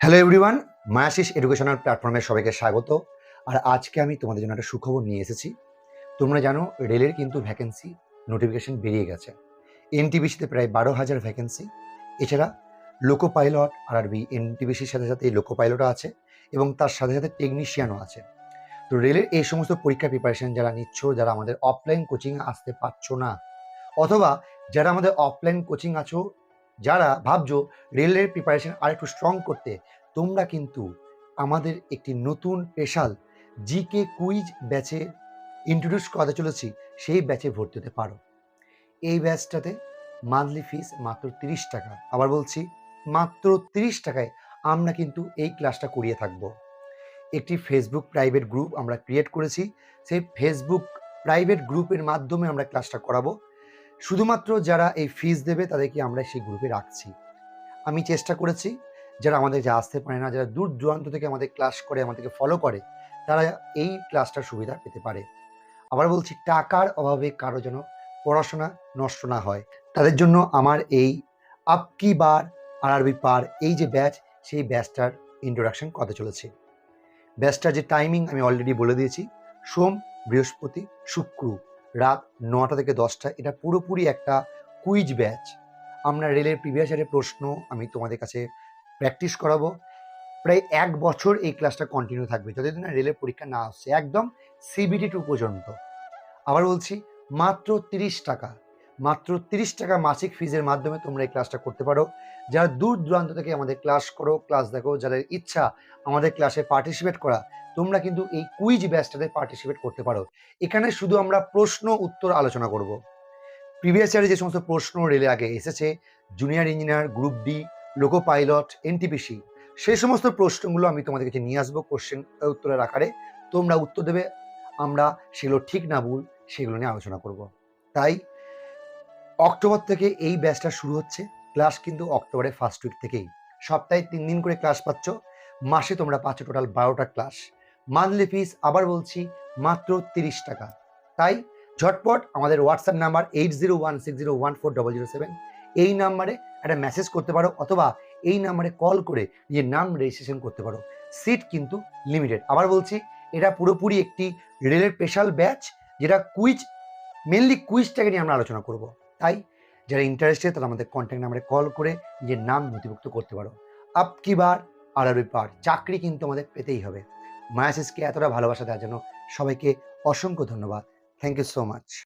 Hello everyone মায়াশিস educational প্ল্যাটফর্মে সবাইকে স্বাগত। আর আজকে আমি তোমাদের জন্য একটা সুখবর নিয়ে এসেছি। তোমরা জানো, রেলের কিন্তু ভ্যাকেন্সি নোটিফিকেশন বেরিয়ে গেছে। এনটিবিসিতে প্রায় বারো হাজার ভ্যাকেন্সি এছাড়া লোকো পাইলট আর আরবি এনটিবিসির সাথে সাথে এই লোকো পাইলটও আছে এবং তার সাথে সাথে টেকনিশিয়ানও আছে। তো রেলের এই সমস্ত পরীক্ষা প্রিপারেশন যারা নিচ্ছ, যারা আমাদের অফলাইন কোচিংয়ে আসতে পারছ না, অথবা যারা আমাদের অফলাইন কোচিং আছো যারা ভাবছ রেলের প্রিপারেশন আর একটু স্ট্রং করতে, তোমরা কিন্তু আমাদের একটি নতুন স্পেশাল জিকে কুইজ ব্যাচে ইন্ট্রোডিউস করাতে চলেছি, সেই ব্যাচে ভর্তি হতে পারো। এই ব্যাচটাতে মান্থলি ফিস মাত্র তিরিশ টাকা। আবার বলছি, মাত্র তিরিশ টাকায় আমরা কিন্তু এই ক্লাসটা করিয়ে থাকব। একটি ফেসবুক প্রাইভেট গ্রুপ আমরা ক্রিয়েট করেছি, সেই ফেসবুক প্রাইভেট গ্রুপের মাধ্যমে আমরা ক্লাসটা করাবো। শুধুমাত্র যারা এই ফিজ দেবে তাদেরকে আমরা সেই গ্রুপে রাখছি। আমি চেষ্টা করেছি, যারা আমাদের যে আসতে পারে না, যারা দূর দূরান্ত থেকে আমাদের ক্লাস করে, আমাদেরকে ফলো করে, তারা এই ক্লাসটার সুবিধা পেতে পারে। আবার বলছি, টাকার অভাবে কারও যেন পড়াশোনা নষ্ট না হয়। তাদের জন্য আমার এই আপকি বার আরআরবি পার এই যে ব্যাচ সেই ব্যাচটার ইন্ট্রোডাকশন কথা চলেছে। ব্যাচটার যে টাইমিং আমি অলরেডি বলে দিয়েছি, সোম, বৃহস্পতি, শুক্র। রাত নটা থেকে দশটা, এটা পুরোপুরি একটা কুইজ ব্যাচ আমরা রেলের প্রিভিয়াস ইয়ারের প্রশ্ন আমি তোমাদের কাছে প্র্যাকটিস করাবো। প্রায় এক বছর এই ক্লাসটা কন্টিনিউ থাকবে, যতদিন না রেলের পরীক্ষা না আসছে, একদম সিবিটি টু পর্যন্ত। আবার বলছি, মাত্র তিরিশ টাকা। মাত্র তিরিশ টাকা মাসিক ফিজের মাধ্যমে তোমরা এই ক্লাসটা করতে পারো। যারা দূর দূরান্ত থেকে আমাদের ক্লাস করো ক্লাস দেখো, যাদের ইচ্ছা আমাদের ক্লাসে পার্টিসিপেট করা, তোমরা কিন্তু এই কুইজ ব্যাচটাতে পার্টিসিপেট করতে পারো। এখানে শুধু আমরা প্রশ্ন উত্তর আলোচনা করব। প্রিভিয়াস ইয়ারে যে সমস্ত প্রশ্ন রেলে আগে এসেছে junior engineer group D loco pilot NTPC সেই সমস্ত প্রশ্নগুলো আমি তোমাদের কাছে নিয়ে আসব কোশ্চেন উত্তরের আকারে। তোমরা উত্তর দেবে, আমরা সেগুলো ঠিক না ভুল, সেগুলো নিয়ে আলোচনা করব। তাই অক্টোবর থেকে এই ব্যাচটা শুরু হচ্ছে। ক্লাস কিন্তু অক্টোবরের ফার্স্ট উইক থেকেই। সপ্তাহে তিন দিন করে ক্লাস পাচ্ছ। মাসে তোমরা পাচ্ছ টোটাল বারোটা ক্লাস মান্থলি ফিস আবার বলছি মাত্র তিরিশ টাকা। তাই ঝটপট আমাদের WhatsApp number eight zero one six zero one four double zero seven এই নাম্বারে একটা মেসেজ করতে পারো অথবা এই নাম্বারে কল করে নিজের নাম রেজিস্ট্রেশন করতে পারো। সিট কিন্তু লিমিটেড আবার বলছি এটা পুরোপুরি একটি রেলের স্পেশাল ব্যাচ যেটা কুইজ মেনলি কুইজটাকে নিয়ে আমরা আলোচনা করব। তাই যারা ইন্টারেস্টেড তারা আমাদের কন্ট্যাক্ট নাম্বারে কল করে যে নাম নথিভুক্ত করতে পারো। আপ কি বার আর আর পার চাকরি কিন্তু আমাদের পেতেই হবে। মায়াসিসকে এতটা ভালোবাসা দেওয়ার জন্য সবাইকে অসংখ্য ধন্যবাদ। Thank you so much